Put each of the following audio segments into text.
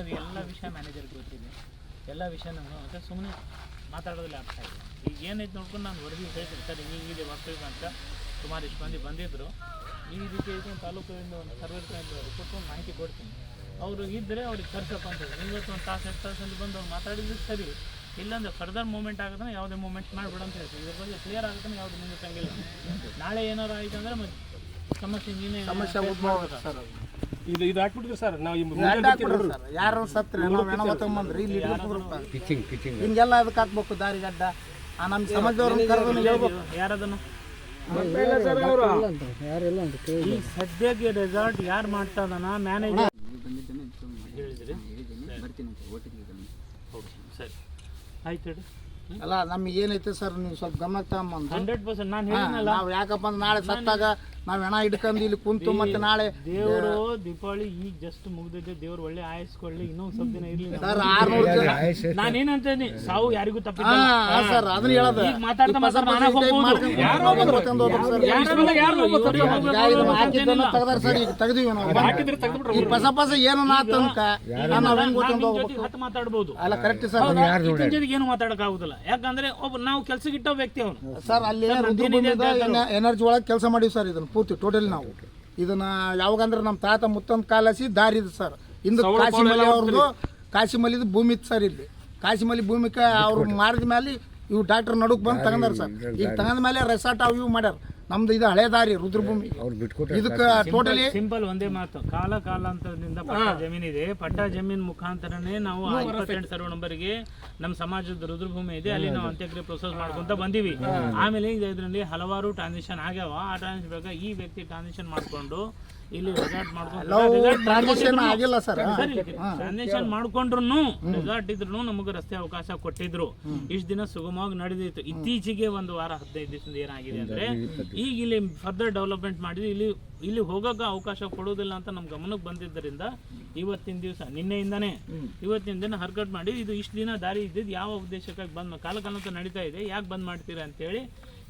ಅದು ಎಲ್ಲ ವಿಷಯ ಮ್ಯಾನೇಜರ್ಗೆ ಗೊತ್ತಿದೆ. ಎಲ್ಲ ವಿಷಯ ನಮ್ಗೆ ಮತ್ತೆ ಸುಮ್ಮನೆ ಮಾತಾಡೋದಿಲ್ಲ ಅರ್ಥ ಇದೆ ಈಗ ಏನೈತೆ ನೋಡ್ಕೊಂಡು ನಾನು ವರದಿ ಹೇಳ್ತೀನಿ ಸರ್ ಹಿಂಗಿದೆ ಬರ್ತೀವಿ ಅಂತ ಸುಮಾರು ಇಷ್ಟು ಮಂದಿ ಬಂದಿದ್ದರು ಈ ರೀತಿ ಐತೆ ತಾಲೂಕಿನಿಂದ ಒಂದು ಸರ್ವರ್ ಕೊಟ್ಟು ಒಂದು ಮಾಹಿತಿ ಕೊಡ್ತೀನಿ. ಅವರು ಇದ್ದರೆ ಅವ್ರಿಗೆ ಕರ್ಸಪ್ಪ ಅಂತ ಇವತ್ತು ಒಂದು ತಾಸು ಎರಡು ತಾಸಲ್ಲಿ ಬಂದು ಅವ್ರು ಮಾತಾಡಿದ್ರೆ ಸರಿ. ಇಲ್ಲಾಂದ್ರೆ ಫರ್ದರ್ ಮೂಮೆಂಟ್ ಆಗುತ್ತೆ ಯಾವುದೇ ಮೂಮೆಂಟ್ ಮಾಡ್ಬಿಡು ಅಂತ ಹೇಳ್ತೀವಿ. ಇದ್ರ ಬಗ್ಗೆ ಕ್ಲಿಯರ್ ಆಗುತ್ತೆ ಯಾವುದು ಮುಂದೆ ತಂಗಿಲ್ಲ. ನಾಳೆ ಏನಾರು ಆಯ್ತು ಅಂದ್ರೆ ಮತ್ತೆ ಸಮಸ್ಯೆ ನೀನೇ ಸಮಸ್ಯೆ ಇದು ಇದು ಹಾಕ್ಬಿಟ್ಟಿದ್ರು ಸರ್ ನಾವು ಈ ಯಾಕ್ ಹಾಕ್ಬಿಡ್ರಿ ಸರ್. ಯಾರು ಸತ್ರಿ ನಾವು ಹೆಣ ಹೊತ್ತಂಬಂದ್ರಿ ಇಲ್ಲಿ ಇಟ್ಬಿಟ್ರಪ್ಪ ಹಿಂಗೆಲ್ಲ ಅದಕ್ಕೆ ಹಾಕ್ಬೇಕು ದಾರಿಗಡ್ಡ ಆ ನಮ್ಮ ಸಮಾಜದವ್ರನ್ನ ಕರೆದು ನೀವು ಹೇಳ್ಬೇಕು. ಯಾರದನ್ನು? ಈ ಸದ್ಯಕ್ಕೆ ರೆಸಾರ್ಟ್ ಯಾರು ಮಾಡ್ತಾ ಮ್ಯಾನೇಜರ್ ಹೇಳಿದ್ರಿ? ಸರಿ. ಆಯ್ತು ಹೇಳಿ. ಅಲ್ಲ ನಮ್ಗೆ ಏನೈತೆ ಸರ್ ನೀವು ಸ್ವಲ್ಪ ಗಮನ ತಗೊಂಬಂದು. ಹಂಡ್ರೆಡ್ ಪರ್ಸೆಂಟ್ ನಾನು ಹೇಳಿದ್ನಲ್ಲ. ನಾವು ಯಾಕಪ್ಪ ಅಂದ್ರೆ ನಾಳೆ ಸತ್ತಾಗ ನಾವು ಹೆಣ ಹಿಡ್ಕೊಂಡು ಇಲ್ಲಿ ಕುಂತು ಮತ್ತೆ ನಾಳೆ ದೇವರು ದೀಪಾವಳಿ ಈಗ ಜಸ್ಟ್ ಮುಗ್ದಿದೆ ದೇವ್ರು ಒಳ್ಳೆ ಆಯಸ್ಕೊಳ್ಳಿ. ಇನ್ನೊಂದು ಸ್ವಲ್ಪ ದಿನ ಇರ್ಲಿ ಸರ್ ಆರ್ನೂರು ಜನ. ನಾನೇನಂತ ಇದೀನಿ ಸಾವು ಯಾರಿಗೂ ತಪ್ಪಿಲ್ಲ. ಹಾ ಸರ್ ಅದನ್ನ ಹೇಳೋದು. ಈಗ ಮಾತಾಡ್ತಾ ತೆಗ್ದಾರ ಸರ್ ಈಗ ತೆಗ್ದಿವಿ ನಾವು. ಈ ಪಸ ಪಸ ಏನು ನಾ ನಾವು ಹೆಂಗ್ ಗೊತ್ತಂತ ಹೋಗ್ಬೇಕು. ಹತ್ತು ಮಾತಾಡ್ಬೋದು. ಅಲ್ಲ ಕರೆಕ್ಟ್ ಸರ್. ಈತನ ಜೊತೆಗೆ ಏನು ಮಾತಾಡಕ್ ಆಗುದಿಲ್ಲ ಯಾಕಂದ್ರೆ ಒಬ್ಬ ನಾವು ಕೆಲ್ಸಕ್ಕಿಟ್ಟ ವ್ಯಕ್ತಿ ಅವನು. ಸರ್ ಅಲ್ಲಿ ಎನರ್ಜಿ ಒಳಗೆ ಕೆಲಸ ಮಾಡಿವಿ ಸರ್ ಇದನ್ನ. ಪೂರ್ತಿ ಟೋಟಲ್ ನಾವು. ಇದನ್ನ ಯಾವಾಗಂದ್ರೆ ನಮ್ಮ ತಾತ ಮುತ್ತಂದ ಕಾಲಸಿ ದಾರಿ ಇದೆ ಸರ್. ಇಂದು ಕಾಶಿಮಲಿ ಅವ್ರದ್ದು ಕಾಶಿಮಲಿದು ಭೂಮಿ ಇತ್ತು ಸರ್ ಇಲ್ಲಿ. ಕಾಶಿಮಲಿ ಭೂಮಿಕ ಅವ್ರು ಮಾರಿದ ಮೇಲೆ ಇವು ಡಾಕ್ಟರ್ ನಡುಕ್ ಬಂದು ತಗೊಂಡಾರ ಸರ್. ಈಗ ತಗೊಂಡ ಮೇಲೆ ರೆಸಾರ್ಟ್ ಅವು ಇವು ಮಾಡ್ಯಾರ. ನಮ್ದು ಇದು ಹಳೆ ದಾರಿ ರುದ್ರಭೂಮಿ. ಇದಕ್ಕೆ ಟೋಟಲಿ ಸಿಂಪಲ್ ಒಂದೇ ಮಾತು. ಕಾಲ ಕಾಲಾಂತರದಿಂದ ಪಟ್ಟ ಜಮೀನಿದೆ. ಪಟ್ಟ ಜಮೀನ್ ಮುಖಾಂತರನೇ ನಾವು ಇಪ್ಪತ್ತೆಂಟು ಸರ್ವೆ ನಂಬರ್ಗೆ ನಮ್ಮ ಸಮಾಜದ ರುದ್ರಭೂಮಿ ಇದೆ. ಅಲ್ಲಿ ನಾವು ಅಂತ್ಯಕ್ರಿಯೆ ಪ್ರೊಸೆಸ್ ಮಾಡ್ಕೊಂತ ಬಂದೀವಿ. ಆಮೇಲೆ ಇದರಲ್ಲಿ ಹಲವಾರು ಟ್ರಾನ್ಸಾಕ್ಷನ್ ಆಗ್ಯಾವ. ಆ ಟ್ರಾನ್ಸಾಕ್ಷನ್ ಬೇಕಾ ಈ ವ್ಯಕ್ತಿ ಟ್ರಾನ್ಸಾಕ್ಷನ್ ಮಾಡ್ಕೊಂಡು ಇಲ್ಲಿ ಮಾಡ್ಕೊಂಡು ಟ್ರಾನ್ಸಾಕ್ಷನ್ ಆಗಿಲ್ಲ ಸರ್. ಟ್ರಾನ್ಸಾಕ್ಷನ್ ಮಾಡ್ಕೊಂಡ್ರು ರೆಸಾರ್ಟ್ ಇದ್ರು ನಮಗೆ ರಸ್ತೆ ಅವಕಾಶ ಕೊಟ್ಟಿದ್ರು. ಇಷ್ಟು ದಿನ ಸುಗಮವಾಗಿ ನಡೆದಿತ್ತು. ಇತ್ತೀಚೆಗೆ ಒಂದು ವಾರ ಹದಿನೈದು ದಿವಸದಿಂದ ಏನಾಗಿದೆ ಅಂದ್ರೆ ಈಗ ಇಲ್ಲಿ ಫರ್ದರ್ ಡೆವಲಪ್ಮೆಂಟ್ ಮಾಡಿದ್ವಿ ಇಲ್ಲಿ ಇಲ್ಲಿ ಹೋಗಕ್ಕೆ ಅವಕಾಶ ಕೊಡೋದಿಲ್ಲ ಅಂತ ನಮ್ಮ ಗಮನಕ್ಕೆ ಬಂದಿದ್ದರಿಂದ ಇವತ್ತಿನ ದಿವಸ ನಿನ್ನೆಯಿಂದಾನೇ ಇವತ್ತಿನ ದಿನ ಹರ್ಕಟ್ ಮಾಡಿ ಇದು ಇಷ್ಟು ದಿನ ದಾರಿ ಇದ್ದಿದ್ದು ಯಾವ ಉದ್ದೇಶಕ್ಕಾಗಿ ಬಂದ್ ಕಾಲಕಾಲಂತ ನಡೀತಾ ಇದೆ. ಯಾಕೆ ಬಂದ್ ಮಾಡ್ತೀರಾ ಅಂತೇಳಿ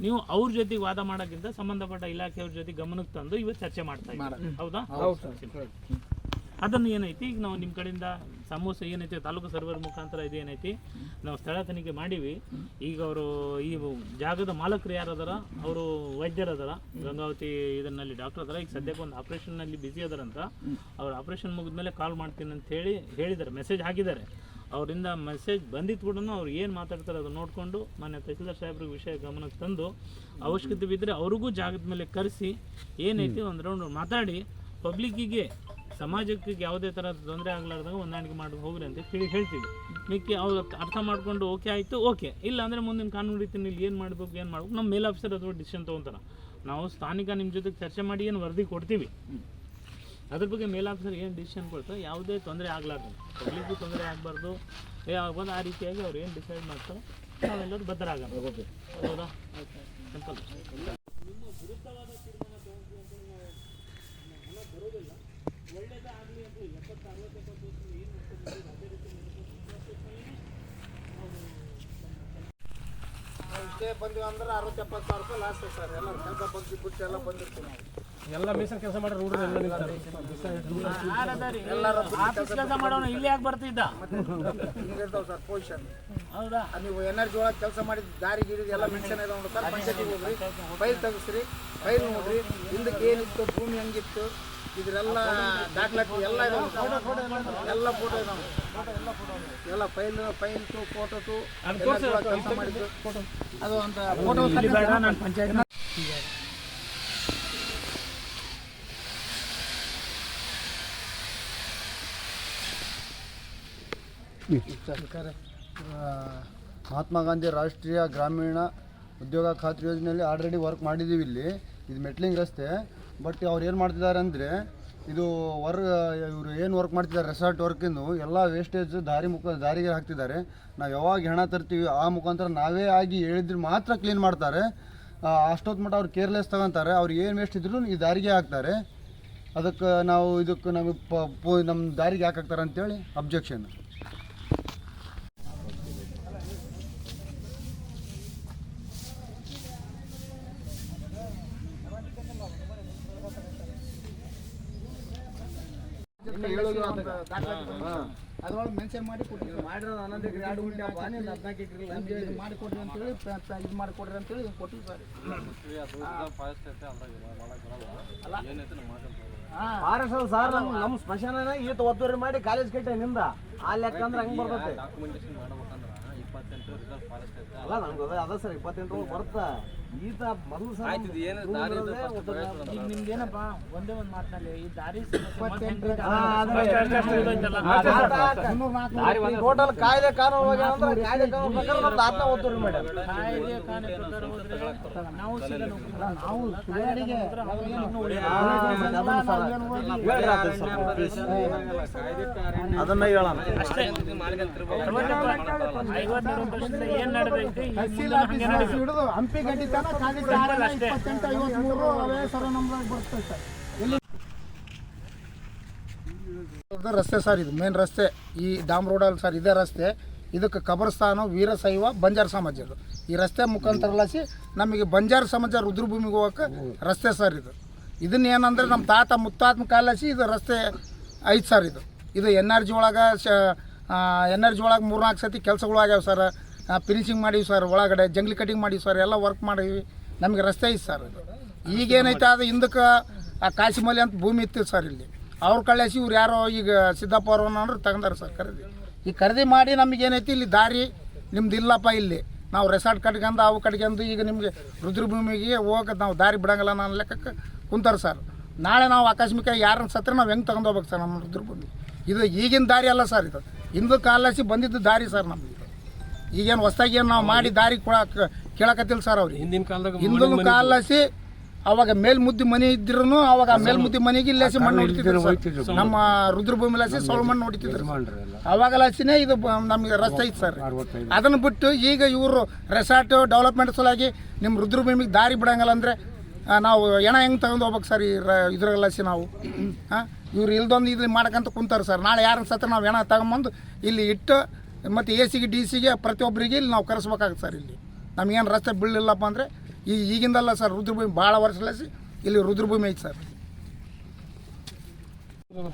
ನೀವು ಅವ್ರ ಜೊತೆ ವಾದ ಮಾಡೋಕ್ಕಿಂತ ಸಂಬಂಧಪಟ್ಟ ಇಲಾಖೆಯವ್ರ ಜೊತೆ ಗಮನಕ್ಕೆ ತಂದು ಇವತ್ತು ಚರ್ಚೆ ಮಾಡ್ತಾ ಇದ್ದೀವಿ. ಹೌದಾ? ಅದನ್ನು ಏನೈತಿ? ಈಗ ನಾವು ನಿಮ್ಮ ಕಡೆಯಿಂದ ಸಮೋಸ ಏನೈತಿ ತಾಲೂಕು ಸರ್ವರ್ ಮುಖಾಂತರ ಇದು ಏನೈತಿ ನಾವು ಸ್ಥಳ ತನಿಖೆ ಮಾಡೀವಿ. ಈಗ ಅವರು ಈ ಜಾಗದ ಮಾಲಕರು ಯಾರದಾರ ಅದಾರ? ಅವರು ವೈದ್ಯರು ಅದಾರ. ಗಂಗಾವತಿ ಇದನ್ನಲ್ಲಿ ಡಾಕ್ಟರ್ ಅದರ. ಈಗ ಸದ್ಯಕ್ಕೆ ಒಂದು ಆಪ್ರೇಷನ್ನಲ್ಲಿ ಬ್ಯುಸಿ ಅದಾರಂತ. ಅವ್ರು ಆಪ್ರೇಷನ್ ಮುಗಿದ್ಮೇಲೆ ಕಾಲ್ ಮಾಡ್ತೀನಿ ಅಂತ ಹೇಳಿ ಹೇಳಿದ್ದಾರೆ. ಮೆಸೇಜ್ ಹಾಕಿದ್ದಾರೆ. ಅವರಿಂದ ಮೆಸೇಜ್ ಬಂದಿದ್ದು ಕೂಡ ಅವ್ರು ಏನು ಮಾತಾಡ್ತಾರೆ ಅದನ್ನು ನೋಡಿಕೊಂಡು ಮಾನ್ಯ ತಹಸೀಲ್ದಾರ್ ಸಾಹೇಬ್ರಿಗೆ ವಿಷಯ ಗಮನಕ್ಕೆ ತಂದು ಅವಶ್ಯಕತೆ ಬಿದ್ದರೆ ಅವ್ರಿಗೂ ಜಾಗದ ಮೇಲೆ ಕರೆಸಿ ಏನೈತಿ ಒಂದು ರೌಂಡ್ ಮಾತಾಡಿ ಪಬ್ಲಿಕ್ಕಿಗೆ ಸಮಾಜಕ್ಕೆ ಯಾವುದೇ ಥರ ತೊಂದರೆ ಆಗಲಾರ್ದಾಗ ಹೊಂದಾಣಿಕೆ ಮಾಡಿ ಹೋಗ್ರಿ ಅಂತ ತಿಳಿ ಹೇಳ್ತೀವಿ. ಮಿಕ್ಕಿ ಅವ್ರು ಅರ್ಥ ಮಾಡ್ಕೊಂಡು ಓಕೆ ಆಯಿತು ಓಕೆ ಇಲ್ಲ ಅಂದರೆ ಮುಂದಿನ ಕಾನೂನು ರೀತಿಯಲ್ಲಿ ಏನು ಮಾಡಬೇಕು ಏನು ಮಾಡಬೇಕು ನಮ್ಮ ಮೇಲ್ ಆಫೀಸರ್ ಅಥವಾ ಡಿಸಿಷನ್ ತೊಗೊತಾರೆ. ನಾವು ಸ್ಥಾನಿಕ ನಿಮ್ಮ ಜೊತೆಗೆ ಚರ್ಚೆ ಮಾಡಿ ಏನು ವರದಿ ಕೊಡ್ತೀವಿ. ಅದ್ರ ಬಗ್ಗೆ ಮೇಲ್ ಆಫೀಸರ್ ಏನು ಡಿಸಿಷನ್ ಕೊಡ್ತಾರೆ? ಯಾವುದೇ ತೊಂದರೆ ಆಗಲಾರ್ದು. ಪಬ್ಲಿಕ್ಗೂ ತೊಂದರೆ ಆಗಬಾರ್ದು. ಏ ಆಗ್ಬೋದು ಆ ರೀತಿಯಾಗಿ ಅವ್ರು ಏನು ಡಿಸೈಡ್ ಮಾಡ್ತಾರೆ? ನಾವೆಲ್ಲರೂ ಬದ್ಧರಾಗೋಣ. ಹೌದಾ? ಸಿಂಪಲ್ ಇಷ್ಟೇ ಬಂದ್ವಿ ಅಂದ್ರೆ ಅರವತ್ತು ಎಪ್ಪತ್ತು ಸಾವಿರ ರೂಪಾಯಿ ಲಾಸ್ಟ್ ಸರ್. ಎಲ್ಲ ಕೆಲಸ ಬಂದು ಬಿಟ್ಟು ಎಲ್ಲ ಬಂದಿರ್ತೀವಿ ನಾವು. ಎಲ್ಲ ಮೀಸಲ್ ಕೆಲಸ ಮಾಡಿ ನೋಡ್ರಿ ಎಲ್ಲ ನಿಲ್ತಾರೆ ಆಫೀಸ್ ಕೆಲಸ ಮಾಡೋಣ ಇಲ್ಲಿ ಯಾಕೆ ಬರ್ತಿದ್ದ? ಹಿಂಗಿರ್ತಾವ ಸರ್ ಪೊಸಿಷನ್ ಹೌದಾ? ನೀವು ಎನರ್ಜಿ ಒಳಗೆ ಕೆಲಸ ಮಾಡಿದ ದಾರಿ ಗಿರಿದು ಎಲ್ಲ ಮೆನ್ಷನ್ ಇದೆ ನೋಡಿ ಸರ್. ಪಂಚಾಯತಿಗೆ ಹೋಗ್ರಿ ಫೈಲ್ ತೆಗಿಸ್ರಿ ಫೈಲ್ ನೋಡ್ರಿ ಹಿಂದಕ್ಕೆ ಏನಿತ್ತು ಭೂಮಿ ಹೆಂಗಿತ್ತು ಇದ್ರೆಲ್ಲ ದಾಖಲಾತಿ ಎಲ್ಲ ಇದಾವೆ ಎಲ್ಲ ಫೋಟೋ ಇದಾವೆ ಎಲ್ಲ ಫೈಲ್ ಫೈಲ್ ಫೋಟೋಸು ಕೆಲಸ ಮಾಡಿದ್ದು. ಅದು ಅಂತ ಫೋಟೋ ನಾನು ಪಂಚಾಯತ್ ಮಹಾತ್ಮ ಗಾಂಧಿ ರಾಷ್ಟ್ರೀಯ ಗ್ರಾಮೀಣ ಉದ್ಯೋಗ ಖಾತ್ರಿ ಯೋಜನೆಯಲ್ಲಿ ಆಲ್ರೆಡಿ ವರ್ಕ್ ಮಾಡಿದ್ದೀವಿ ಇಲ್ಲಿ. ಇದು ಮೆಟ್ಲಿಂಗ್ ರಸ್ತೆ. ಬಟ್ ಅವ್ರು ಏನು ಮಾಡ್ತಿದ್ದಾರೆ ಅಂದರೆ, ಇದು ವರ್, ಇವರು ಏನು ವರ್ಕ್ ಮಾಡ್ತಿದ್ದಾರೆ ರೆಸಾರ್ಟ್ ವರ್ಕಿಂದು ಎಲ್ಲ ವೇಸ್ಟೇಜ್ ದಾರಿ ಮುಖ, ದಾರಿಗೆ ಹಾಕ್ತಿದ್ದಾರೆ. ನಾವು ಯಾವಾಗ ಹೆಣ ತರ್ತೀವಿ, ಆ ಮುಖಾಂತರ ನಾವೇ ಆಗಿ ಹೇಳಿದ್ರೆ ಮಾತ್ರ ಕ್ಲೀನ್ ಮಾಡ್ತಾರೆ. ಅಷ್ಟೊತ್ತು ಮಟ್ಟ ಅವ್ರು ಕೇರ್ಲೆಸ್ ತಗೊತಾರೆ. ಅವ್ರು ಏನು ವೇಸ್ಟ್ ಇದ್ರು ಈ ದಾರಿಗೆ ಹಾಕ್ತಾರೆ. ಅದಕ್ಕೆ ನಾವು ಇದಕ್ಕೆ ನಮಗೆ ಪ ನಮ್ಮ ದಾರಿಗೆ ಯಾಕೆ ಹಾಕ್ತಾರೆ ಅಂತೇಳಿ ಅಬ್ಜೆಕ್ಷನ್ ಅದ್ರೊಳಗೆ ಮೆನ್ಷನ್ ಮಾಡಿ ಕೊಟ್ಟಿದ್ರು. ಎರಡು ಇದು ಮಾಡಿ ಕೊಡ್ರಿ ಅಂತೇಳಿ ಪ- ಪ- ಇದು ಮಾಡಿ ಕೊಡ್ರಿ ಅಂತೇಳಿ ಇದು ಕೊಟ್ಟಿವಿ ಸರ್. ಫಾರೆಸ್ಟ್ ಸರ್ ನಮ್ಮ ನಮ್ಮ ಸ್ಮಶಾನ ಈತ ಒತ್ತುವರಿ ಮಾಡಿ ಕಾಲೇಜ್ ಕಟ್ಟೆ ನಿಂದ ಆ ಲೆಕ್ಕ ಅಂದ್ರೆ ಹಂಗೆ ಬರ್ತೈತೆ. ಅಲ್ಲ ನಮ್ಗೆ ಅದ ಅದ ಸರ್ ಇಪ್ಪತ್ತೆಂಟು ಬರುತ್ತಾ. ಈತ ಮೊದಲು ಸರ್ ಈಗ ನಿಮ್ದೇನಪ್ಪ ಒಂದೇ ಒಂದು ಮಾತಿನಲ್ಲಿ ಈ ದಾರಿ? ಟೋಟಲ್ ಕಾಯ್ದೆ ಕಾನೂನು ಅಂದ್ರೆ ಕಾಯ್ದೆ ಕಾನೂನು ಪ್ರಕಾರ ನಮ್ದು ಆತ್ಮ ಒತ್ತುವರಿ ಮಾಡ್ಯಾರ ಕಾಯ್ದೆ ಕಾನೂನು ಪ್ರಕಾರ ಹೋದ್ರೆ ನಾವು ಸೀದಾ ನೌಕರಿ ನಾವು ಸುಧಾರಣೆಗೆ ಅದನ್ನ ಹೇಳೋಣ. ಅಷ್ಟೇ. ಐವತ್ತಾರು ವರ್ಷದಿಂದ ಏನ್ ನಡೆದೈತಿ ಈ ತಹಸೀಲ್ ಮುಂದೆ ಹಂಗೆ ಆಫೀಸ್ ಹಿಡಿದು ಹಂಪಿ ಗಡ್ಡಿ ರಸ್ತೆ ಸರ್ ಇದು ಮೇನ್ ರಸ್ತೆ. ಈ ಡಾಮ್ ರೋಡಲ್ಲಿ ಸರ್ ಇದೇ ರಸ್ತೆ. ಇದಕ್ಕೆ ಕಬರ್ಸ್ಥಾನ ವೀರಶೈವ ಬಂಜಾರ ಸಮಾಜದ ಈ ರಸ್ತೆ ಮುಖಾಂತರಲಾಸಿ ನಮಗೆ ಬಂಜಾರ ಸಮಾಜ ರುದ್ರಭೂಮಿಗೆ ಹೋಗಕ್ಕೆ ರಸ್ತೆ ಸರ್ ಇದು. ಇದನ್ನ ಏನಂದ್ರೆ ನಮ್ಮ ತಾತ ಮುತ್ತಾತ್ಮ ಕಾಲಸಿ ಇದು ರಸ್ತೆ ಐದು ಸರ್ ಇದು. ಇದು ಎನ್ ಆರ್ ಜಿ ಒಳಗೆ ಶ ಎನ್ ಆರ್ ಜಿ ಒಳಗೆ ಮೂರ್ನಾಲ್ಕು ಸತಿ ಕೆಲಸಗಳು ಆಗ್ಯಾವ ಸರ್. ಫಿನಿಶಿಂಗ್ ಮಾಡೀವಿ ಸರ್ ಒಳಗಡೆ ಜಂಗ್ಲಿ ಕಟಿಂಗ್ ಮಾಡೀವಿ ಸರ್ ಎಲ್ಲ ವರ್ಕ್ ಮಾಡೀವಿ. ನಮಗೆ ರಸ್ತೆ ಐತೆ ಸರ್ ಈಗೇನೈತೆ ಅದು ಹಿಂದಕ್ಕೆ ಆ ಕಾಶಿಮಲಿ ಅಂತ ಭೂಮಿ ಇತ್ತು ಸರ್ ಇಲ್ಲಿ. ಅವ್ರ ಕಳಿಸಿ ಇವ್ರು ಯಾರೋ ಈಗ ಸಿದ್ದಪ್ಪ ಅನ್ನೋರು ತಗೊಂಡಾರ ಸರ್ ಖರೀದಿ. ಈ ಖರೀದಿ ಮಾಡಿ ನಮಗೆ ಏನೈತಿ ಇಲ್ಲಿ ದಾರಿ ನಿಮ್ದು ಇಲ್ಲಪ್ಪ ಇಲ್ಲಿ. ನಾವು ರೆಸಾರ್ಟ್ ಕಟ್ಕೊಂಡು ಅವು ಕಟ್ಕೊಂಡು ಈಗ ನಿಮಗೆ ರುದ್ರಭೂಮಿಗೆ ಹೋಗಕ್ಕೆ ನಾವು ದಾರಿ ಬಿಡಂಗಿಲ್ಲ ನಾನು ಲೆಕ್ಕಕ್ಕೆ ಕುಂತಾರೆ ಸರ್ ನಾಳೆ ನಾವು ಆಕಸ್ಮಿಕ ಯಾರನ್ನ ಸತ್ರ ನಾವು ಹೆಂಗೆ ತಗೊಂಡು ಹೋಗ್ಬೇಕು ಸರ್ ನಮ್ಮ ರುದ್ರಭೂಮಿ? ಇದು ಈಗಿನ ದಾರಿ ಅಲ್ಲ ಸರ್ ಇದು. ಹಿಂದೂ ಕಾಲಸಿ ಬಂದಿದ್ದು ದಾರಿ ಸರ್ ಇದು. ಈಗೇನು ಹೊಸದಾಗಿ ಏನು ನಾವು ಮಾಡಿ ದಾರಿ ಕೊಡಕ್ಕೆ ಕೇಳಕತ್ತಿಲ್ಲ ಸರ್ ಅವ್ರಿಗೆ ಹಿಂದಿನ ಕಾಲದಾಗ ಹಿಂದಿನ ಕಾಲಸಿ ಅವಾಗ ಮೇಲ್ಮುದ್ದಿ ಮನೆ ಇದ್ರೂ ಅವಾಗ ಮೇಲ್ಮುದ್ದಿ ಮನೆಗೆ ಇಲ್ಲಿ ಮಣ್ಣು ಹೊಡಿತಿದ್ರು. ನಮ್ಮ ರುದ್ರಭೂಮಿ ಲಾಸಿ ಸೊಳ ಮಣ್ಣು ಹೊಡಿತಿದ್ರು ಅವಾಗ ಲಾಸಿನೇ ಇದು ನಮಗೆ ರಸ್ತೆ ಐತೆ ಸರ್ ಅದನ್ನು ಬಿಟ್ಟು ಈಗ ಇವರು ರೆಸಾರ್ಟ್ ಡೆವಲಪ್ಮೆಂಟ್ ಸಲುವಾಗಿ ನಿಮ್ಮ ರುದ್ರಭೂಮಿಗೆ ದಾರಿ ಬಿಡಂಗಲ್ಲ ಅಂದರೆ ನಾವು ಎಣ ಹೆಂಗೆ ತಗೊಂಡು ಹೋಗ್ಬೇಕು ಸರ್ ಈ ಇದ್ರಲ್ಲಾಸಿ ನಾವು? ಹಾಂ ಇವ್ರು ಇಲ್ದೊಂದು ಇದು ಮಾಡ್ಕಂತ ಕುಂತಾರೆ ಸರ್ ನಾಳೆ ಯಾರನ್ನ ಸತ್ರ ನಾವು ಎಣ ತಗೊಂಬಂದು ಇಲ್ಲಿ ಇಟ್ಟು ಮತ್ತು ಎ ಸಿಗೆ ಡಿ ಸಿಗೆ ಪ್ರತಿಯೊಬ್ಬರಿಗೆ ಇಲ್ಲಿ ನಾವು ಕರೆಸ್ಬೇಕಾಗುತ್ತೆ ಸರ್ ಇಲ್ಲಿ. ನಮಗೇನು ರಸ್ತೆ ಬೀಳಿಲ್ಲಪ್ಪ ಅಂದರೆ ಈ ಈಗಿಂದಲ್ಲ ಸರ್ ರುದ್ರಭೂಮಿ ಭಾಳ ವರ್ಷಲಸಿ ಇಲ್ಲಿ ರುದ್ರಭೂಮಿ ಐತೆ ಸರ್.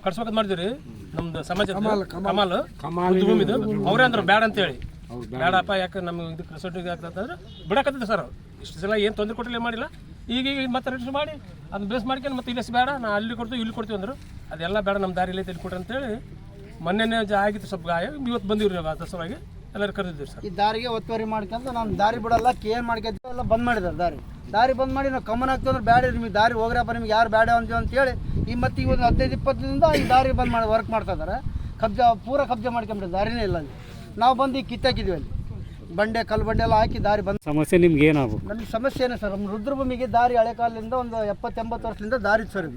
ಕಟ್ಸ್ಬೇಕಂತ ಮಾಡಿದ್ರಿ ನಮ್ದು ಸಮಾಜ ಕಮಾಲ್ ಭೂಮಿದು ಅವರೇ ಅಂದ್ರು ಬೇಡ ಅಂತೇಳಿ. ಬೇಡಪ್ಪ ಯಾಕೆ ನಮ್ಗೆ ಇದು ರೆಸಾರ್ಟಿಗೆ ಆಗ್ತದಂದ್ರೆ ಬಿಡಕತ್ತಿದ್ದೆ ಸರ್ ಇಷ್ಟು ಸಲ ಏನು ತೊಂದರೆ ಕೊಟ್ಟಿಲ್ಲ ಮಾಡಿಲ್ಲ. ಈಗ ಈಗ ಮತ್ತೆ ರಿಜಿಸ್ಟರ್ ಮಾಡಿ ಅದನ್ನ ಬೇಸ್ ಮಾಡ್ಕೊಂಡು ಮತ್ತೆ ಇಲ್ಲಿ ಬೇಡ ನಾ ಅಲ್ಲಿ ಕೊಡ್ತೀವಿ ಇಲ್ಲಿ ಕೊಡ್ತೀವಿ ಅಂದರು. ಅದೆಲ್ಲ ಬೇಡ ನಮ್ಮ ದಾರಿ ಇಲ್ಲಿ ಕೊಡ್ರಿ ಅಂತೇಳಿ ಮೊನ್ನೆನೇ ಆಗಿತ್ತು ಸ್ವಲ್ಪ ಗಾಯ. ಇವತ್ತು ಬಂದಿವ್ರಿ ಅದ್ರ ಸಲುವಾಗಿ ಎಲ್ಲರೂ ಕರೆದಿದ್ದೀವಿ ಸರ್. ಈ ದಾರಿಗೆ ಒತ್ತುವರಿ ಮಾಡ್ಕೊಂಡು ನಾನು ದಾರಿ ಬಿಡಲ್ಲ ಕೇರ್ ಮಾಡ್ಕೊಂಡು ಎಲ್ಲ ಬಂದ್ ಮಾಡಿದಾರೆ ದಾರಿ. ದಾರಿ ಬಂದ್ ಮಾಡಿ ನಾವು ಕಮನ್ ಆಗ್ತದೆ ಅಂದ್ರೆ ಬೇಡ ನಿಮಗೆ ದಾರಿ ಹೋಗ್ರಪ್ಪ ನಿಮ್ಗೆ ಯಾರು ಬೇಡ ಅಂತ ಅಂತೇಳಿ ಈ ಮತ್ತೆ ಈ ಒಂದು ಹದಿನೈದು, ಇಪ್ಪತ್ತರಿಂದ ಈ ದಾರಿ ಬಂದ್ ಮಾಡಿ ವರ್ಕ್ ಮಾಡ್ತಾ ಇದ್ದಾರೆ. ಕಬ್ಜಾ, ಪೂರ ಕಬ್ಜಾ ಮಾಡ್ಕೊಂಬಿಟ್ಟು ದಾರಿನೇ ಇಲ್ಲ ಅಲ್ಲಿ. ನಾವು ಬಂದು ಈಗ ಕಿತ್ತಾಕಿದ್ವಿ ಅಲ್ಲಿ. ಬಂಡೆ ಕಲ್ಲು ಬಂಡೆ ಎಲ್ಲ ಹಾಕಿ ದಾರಿ ಬಂದು ಸಮಸ್ಯೆ ನಿಮ್ಗೆ ಏನಾಗು ನಮಗೆ ಸಮಸ್ಯೆ ಏನು ಸರ್? ನಮ್ಮ ರುದ್ರಭೂಮಿಗೆ ದಾರಿ ಹಳೆ ಕಾಲದಿಂದ ಒಂದು ಎಪ್ಪತ್ತೆಂಬತ್ತು ವರ್ಷದಿಂದ ದಾರಿ ಸರ್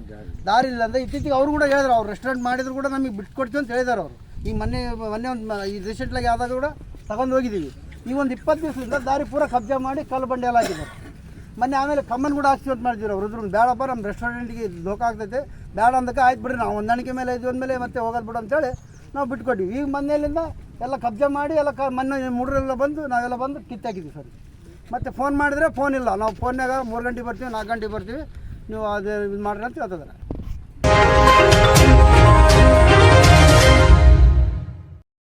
ದಾರಿ ಇಲ್ಲ ಅಂದ್ರೆ ಇತ್ತೀಚೆಗೆ ಅವ್ರು ಕೂಡ ಹೇಳಿದ್ರು ಅವ್ರು ರೆಸ್ಟೋರೆಂಟ್ ಮಾಡಿದ್ರು ಕೂಡ ನಮಗೆ ಬಿಟ್ಕೊಡ್ತೀವಿ ಅಂತ ಹೇಳಿದಾರೆ ಅವರು. ಈ ಮೊನ್ನೆ ಮೊನ್ನೆ ಒಂದು ಈ ರೀಸೆಂಟ್ಲಾಗಿ ಯಾವ್ದಾಗ ಕೂಡ ತಗೊಂಡು ಹೋಗಿದ್ದೀವಿ. ಈ ಒಂದು ಇಪ್ಪತ್ತು ದಿವಸದಿಂದ ದಾರಿ ಪೂರ ಕಬ್ಜಾ ಮಾಡಿ ಕಲ್ಲು ಬಂಡೆ ಎಲ್ಲ ಹಾಕಿದ್ದಾರೆ. ಮೊನ್ನೆ ಆಮೇಲೆ ಕಮ್ಮನ್ ಕೂಡ ಹಾಕ್ತೀವಿ ಅಂತ ಮಾಡಿದ್ರು ಅವ್ರು. ಬೇಡ ಬೇಡಪ್ಪ ನಮ್ಮ ರೆಸ್ಟೋರೆಂಟ್ಗೆ ಲೋಕ ಆಗ್ತೈತೆ. ಬೇಡ ಅಂದಕ್ಕೆ ಆಯ್ತು ಬಿಡ್ರಿ ನಾವು ಹೊಂದಾಣಿಕೆ ಮೇಲೆ ಇದ್ವಿ ಅಂದಮೇಲೆ ಮತ್ತೆ ಹೋಗೋದು ಬಿಡು ಅಂತೇಳಿ ನಾವು ಬಿಟ್ಕೊಟ್ಟಿವಿ ಈಗ ಮೊನ್ನೆಲಿಂದ ಎಲ್ಲ ಕಬ್ಜೆ ಮಾಡಿ, ಎಲ್ಲ ಕ ಮೊನ್ನೆ ಮುಡ್ರೆಲ್ಲ ಬಂದು, ನಾವೆಲ್ಲ ಬಂದು ಕಿತ್ತಾಕಿದ್ವಿ ಸರ್. ಮತ್ತು ಫೋನ್ ಮಾಡಿದರೆ ಫೋನ್ ಇಲ್ಲ. ನಾವು ಫೋನ್ಯಾಗ ಮೂರು ಗಂಟೆಗೆ ಬರ್ತೀವಿ, ನಾಲ್ಕು ಗಂಟೆಗೆ ಬರ್ತೀವಿ. ನೀವು ಅದೇ ಇದು ಮಾಡ್ರಿ ಅಂತ ಹೇಳ್ತಿದ್ದಾರೆ.